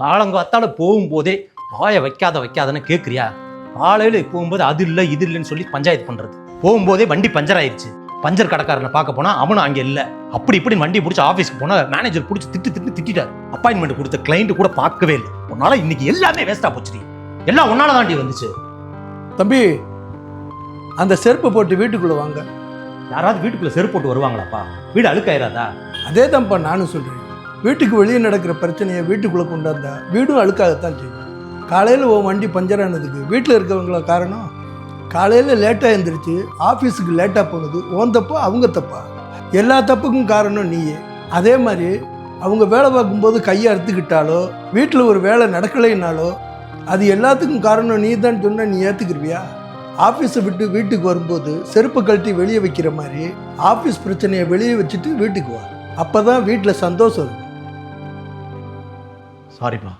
காலங்காத்தால போகும்போதே வாயை வைக்காத வைக்காதன்னு கேட்குறியா காலையில் போகும்போது அது இல்லை இது இல்லைன்னு சொல்லி பஞ்சாயத்து பண்ணுறது போகும்போதே வண்டி பஞ்சர் ஆயிடுச்சு பஞ்சர் கடைக்காரனை பார்க்க போனா அவனும் அங்கே இல்லை. அப்படி இப்படி வண்டி பிடிச்சி ஆஃபீஸ்க்கு போனால் மேனேஜர் பிடிச்சி திட்டு திட்டு திட்டார் அப்பாயின்மெண்ட் கொடுத்த கிளைண்ட் கூட பார்க்கவே இல்லை. உன்னால இன்னைக்கு எல்லாமே வேஸ்ட்டாக போச்சுடி. எல்லாம் உன்னால தாண்டி வந்துச்சு. தம்பி அந்த செருப்பை போட்டு வீட்டுக்குள்ளே வாங்க. யாராவது வீட்டுக்குள்ள செருப்பு போட்டு வருவாங்களாப்பா? வீடு அழுக்காயிராதா? அதே தான்ப்பா நானும் சொல்கிறேன் வீட்டுக்கு வெளியே நடக்கிற பிரச்சனையை வீட்டுக்குள்ளே கொண்டாந்தா வீடும் அழுக்காகத்தான் செய்யும். காலையில் உன் வண்டி பஞ்சர் ஆனதுக்கு வீட்டில் இருக்கிறவங்கள காரணம்? காலையில் லேட்டாக எழுந்திரிச்சு ஆஃபீஸுக்கு லேட்டாக போனது ஓன் தப்பா அவங்க தப்பா? எல்லா தப்புக்கும் காரணம் நீயே. அதே மாதிரி அவங்க வேலை பார்க்கும்போது கையை அறுத்துக்கிட்டாலோ வீட்டில் ஒரு வேலை நடக்கலைன்னாலோ அது எல்லாத்துக்கும் காரணம் நீ தான் சொன்ன நீ ஏற்றுக்கிருவியா ஆஃபீஸை விட்டு வீட்டுக்கு வரும்போது செருப்பு கழட்டி வெளியே வைக்கிற மாதிரி ஆஃபீஸ் பிரச்சனையை வெளியே வச்சுட்டு வீட்டுக்கு வா. அப்போ தான் வீட்டில் சந்தோஷம் இருக்கும் சாரிப்பா